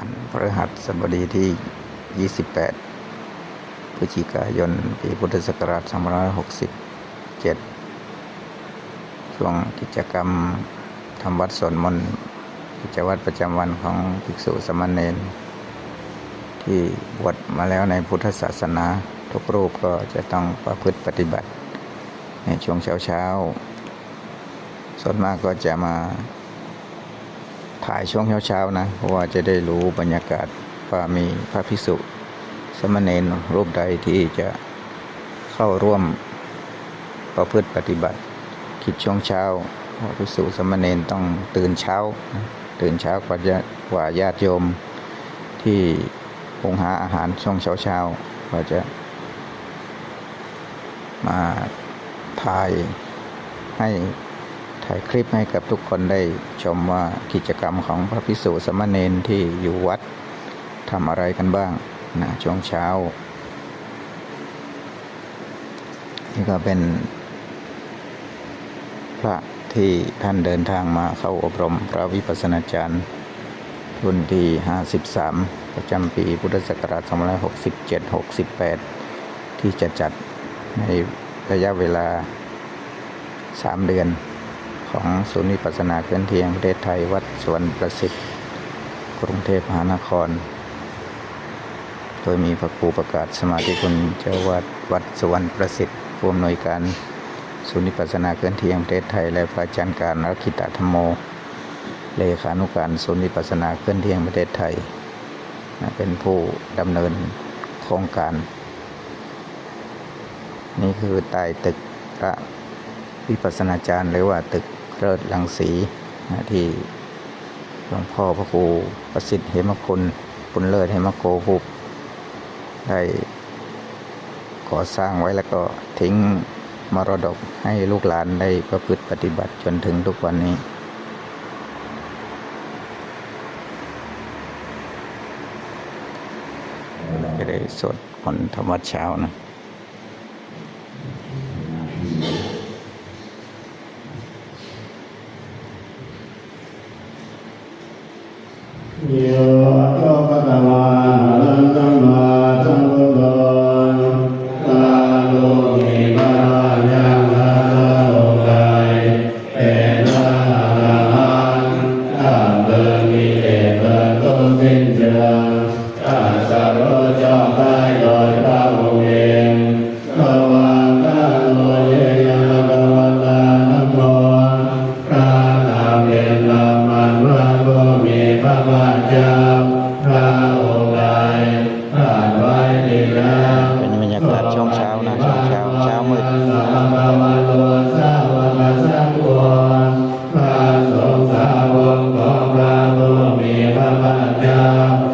วันพฤหัสบดีที่ 28 พฤศจิกายน ปีพุทธศักราช2567 ช่วงกิจกรรมทำวัดสวดมนต์กิจวัตรประจำวันของภิกษุสามเณรที่บวชมาแล้วในพุทธศาสนา ทุกรูปก็จะต้องประพฤติปฏิบัติ ในช่วงเช้าๆส่วนมากก็จะมา ถ่ายช่วงเช้าๆนะเพราะว่าจะได้รู้บรรยากาศว่ามีพระภิกษุสามเณรรูปใดที่จะเข้าร่วมประพฤติปฏิบัติกิจช่วงเช้าพระภิกษุสามเณรต้องตื่นเช้า ตื่นเช้ากว่าจะกว่าญาติโยมที่คงหาอาหารช่วงเช้าๆก็จะมาถ่ายให้ ถ่ายคลิปให้กับทุกคนได้ชมว่ากิจกรรมของพระภิกษุสามเณรที่อยู่วัดทำอะไรกันบ้างนะช่วงเช้า นี่ก็เป็น พระที่ท่านเดินทางมาเข้าอบรมพระวิปัสสนาจารย์รุ่นที่ 53 ประจำปีพุทธศักราช2567-68 ที่จะจัดในระยะเวลา 3 เดือน ของศูนย์วิปัสสนาเคลื่อนที่แห่งประเทศไทยวัดสวนประสิทธิ์ กรุงเทพมหานคร โดยมีพระครูประกาศสมาธิคุณเจ้าวาดวัดสวนประสิทธิ์ผู้อำนวยการศูนย์วิปัสสนาเคลื่อนที่แห่งประเทศไทย และพระอาจารย์การรักิตธรรมโม เลขานุการศูนย์วิปัสสนาเคลื่อนที่แห่งประเทศไทย เป็นผู้ดำเนินโครงการ นี่คือใต้ตึกพระวิปัสสนาจารย์หรือว่าตึก เลิศลังสีนะที่หลวงพ่อพระครูประสิทธิ์เหมคุณคุณเลิศเหมโกภูได้ก่อสร้างไว้แล้วก็ทิ้งมรดกให้ลูกหลานได้ประพฤติปฏิบัติจนถึงทุกวันนี้ จะได้สวดมนธรรมวัดเช้านะ โยโยปะตวา พระสงฆ์สาวกของพระผู้มีพระภาคเจ้า